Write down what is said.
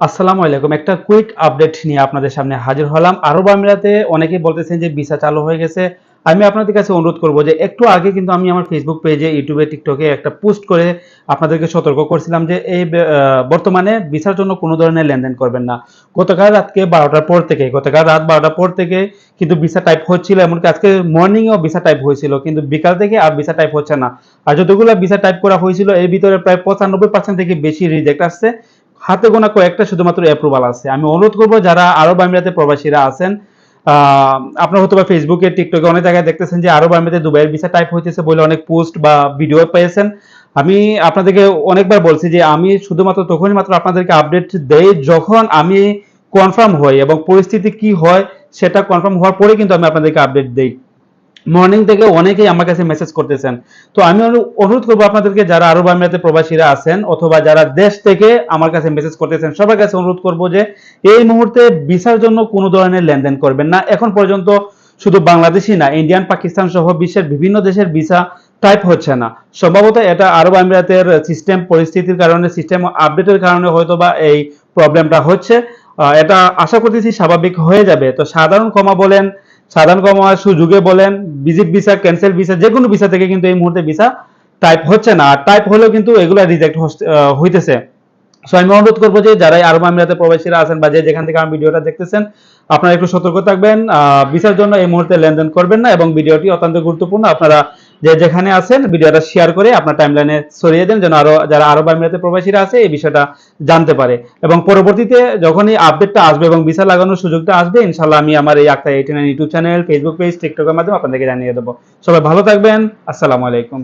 আসসালামু আলাইকুম। একটা কুইক আপডেট নিয়ে আপনাদের সামনে হাজির হলাম। আরব আমিরাতে অনেকেই বলতেছেন যে ভিসা চালু হয়ে গেছে। আমি আপনাদের কাছে অনুরোধ করব যে একটু আগে কিন্তু আমি আমার ফেসবুক পেজে ইউটিউবে টিকটকে একটা পোস্ট করে আপনাদেরকে সতর্ক করছিলাম যে এই বর্তমানে ভিসার জন্য কোনো ধরনের লেনদেন করবেন না। গতকাল রাতকে বারোটার পর থেকে, গতকাল রাত বারোটার পর থেকে কিন্তু ভিসা টাইপ হচ্ছিল, এমনকি আজকে মর্নিংয়েও ভিসা টাইপ হয়েছিল, কিন্তু বিকাল থেকে আর ভিসা টাইপ হচ্ছে না। আর যতগুলো ভিসা টাইপ করা হয়েছিল, এর ভিতরে প্রায় পঁচানব্বই পার্সেন্ট থেকে বেশি রিজেক্ট আসছে। হাতে গোনা কয়েকটা শুধুমাত্র অ্যাপ্রুভাল আছে। আমি অনুরোধ করব যারা আরব আমিরাতে প্রবাসীরা আছেন আপনারা হয়তো বা ফেসবুকে টিকটকে অনেক জায়গায় দেখতেছেন যে আরব আমিরাতে দুবাইয়ের ভিসা টাইপ হইতেছে বলে অনেক পোস্ট বা ভিডিও পেয়েছেন। আমি আপনাদেরকে অনেকবার বলছি যে আমি শুধুমাত্র তখনই মাত্র আপনাদেরকে আপডেট দেই যখন আমি কনফার্ম হই এবং পরিস্থিতি কি হয় সেটা কনফার্ম হওয়ার পরে কিন্তু আমি আপনাদেরকে আপডেট দেই। মর্নিং থেকে অনেকেই আমার কাছে মেসেজ করতেছেন। তো আমি অনুরোধ করব আপনাদেরকে, যারা আরব আমিরাতে প্রবাসীরা আছেন অথবা যারা দেশ থেকে আমার কাছে মেসেজ করতেছেন, সবার কাছে অনুরোধ করব যে এই মুহূর্তে ভিসার জন্য কোনো ধরনের লেনদেন করবেন না। এখন পর্যন্ত শুধু বাংলাদেশি না ইন্ডিয়ান পাকিস্তান সহ বিশ্বের বিভিন্ন দেশের ভিসা টাইপ হচ্ছে না। সম্ভবত এটা আরব আমিরাতের সিস্টেম পরিস্থিতির কারণে সিস্টেম আপডেটের কারণে হয়তো বা এই প্রবলেমটা হচ্ছে। এটা আশা করতেছি স্বাভাবিক হয়ে যাবে। তো সাধারণ ক্ষমা বলেন সাধারণ কমা সুযোগে বলেন ভিজিট ভিসা ক্যান্সেল ভিসা যে কোনো ভিসা থেকে কিন্তু এই মুহূর্তে ভিসা টাইপ হচ্ছে না। আর টাইপ হলেও কিন্তু এগুলো রিজেক্ট হইতেছে। সো আমি অনুরোধ করব যে, যারা আরব আমিরাতে প্রবাসীরা আছেন বা যে যেখান থেকে আমার ভিডিওটা দেখতেছেন, আপনারা একটু সতর্ক থাকবেন। ভিসার জন্য এই মুহূর্তে লেনদেন করবেন না এবং ভিডিওটি অত্যন্ত গুরুত্বপূর্ণ। আপনারা যে যেখানে আছেন, ভিডিওটা শেয়ার করে আপনার টাইম লাইনে ছড়িয়ে দেন, যেন আরও যারা আরব আমিরাতে প্রবাসীরা আছে এই বিষয়টা জানতে পারে। এবং পরবর্তীতে যখন এই আপডেটটা আসবে এবং ভিসা লাগানোর সুযোগটা আসবে ইনশাল্লাহ আমি আমার এই Akhtar eighty YouTube channel Facebook page টিকটকের মাধ্যমে আপনাদেরকে জানিয়ে দেবো। সবাই ভালো থাকবেন। আসসালামু আলাইকুম।